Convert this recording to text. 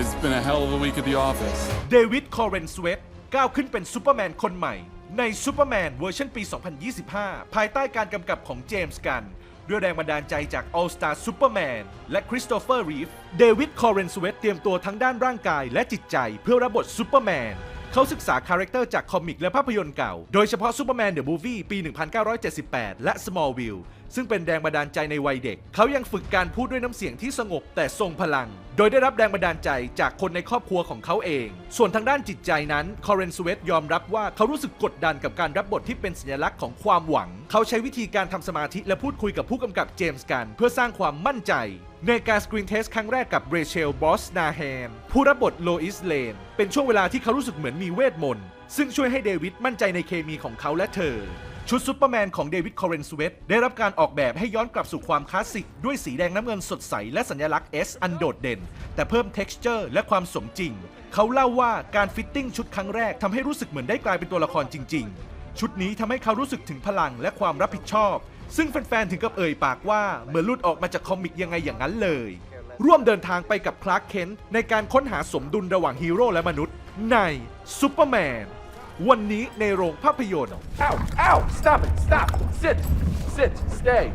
It's been a hell of a week at the office. เดวิด คอร์เรนสเวตก้าวขึ้นเป็นซูเปอร์แมนคนใหม่ ในซูเปอร์แมนเวอร์ชันปี 2025 ภายใต้การกำกับของเจมส์กัน ด้วยแรงบันดาลใจจาก All Star Superman และคริสโตเฟอร์รีฟเดวิด คอร์เรนสเวตเตรียมตัวทั้งด้านร่างกายและจิตใจเพื่อรับบทซูเปอร์แมน เขาศึกษาคาแรคเตอร์จากคอมิกและภาพยนตร์เก่า โดยเฉพาะซูเปอร์แมนเดอะมูฟวี่ปี 1978 และ Smallville ซึ่งเป็นแรงบันดาลใจในวัยเด็ก เขายังฝึกการพูดด้วยน้ำเสียงที่สงบแต่ทรงพลัง โดยได้รับแรงบันดาลใจจากคนในครอบครัวของเขาเอง ส่วนทางด้านจิตใจนั้นคอเรนสเวตยอมรับว่าเขารู้สึกกดดันกับการรับบทที่เป็นสัญลักษณ์ของความหวัง เขาใช้วิธีการทำสมาธิและพูดคุยกับผู้กำกับเจมส์กัน เพื่อสร้างความมั่นใจในการสกรีนเทสครั้งแรกกับเรเชลบอสนาแฮนผู้รับบทโลอิสเลนเป็นช่วงเวลาที่เขารู้สึกเหมือนมีเวทมนต์ซึ่งช่วยให้เดวิดมั่นใจในเคมีของเขาและเธอ ชุดซูเปอร์แมนของเดวิดคอเรนสเวตได้รับการออกแบบให้ย้อนกลับสู่ความคลาสสิก ด้วยสีแดงน้ำเงินสดใส และสัญลักษณ์ S อันโดดเด่น แต่เพิ่ม t e x t อร์และความสมจริง เขาเล่าว่าการฟิตติ้งชุดครั้งแรกทำให้รู้สึกเหมือนได้กลายเป็นตัวละครจริง ๆ ชุดนี้ทำให้เขารู้สึกถึงพลังและความรับผิดชอบ ซึ่งแฟนๆถึงกับเอ่ยปากว่าเหมือนลุดออกมาจากคอมิกยังไงอย่างนั้นเลย ร่วมเดินทางไปกับคลาร์กเคนต์ในการค้นหาสมดุลระหว่างฮีโร่และมนุษย์ ในซูเปอร์แมน วันนี้ในโรงภาพยนตร์ Ow! Ow! Stop it! Stop! Sit! Sit! Stay!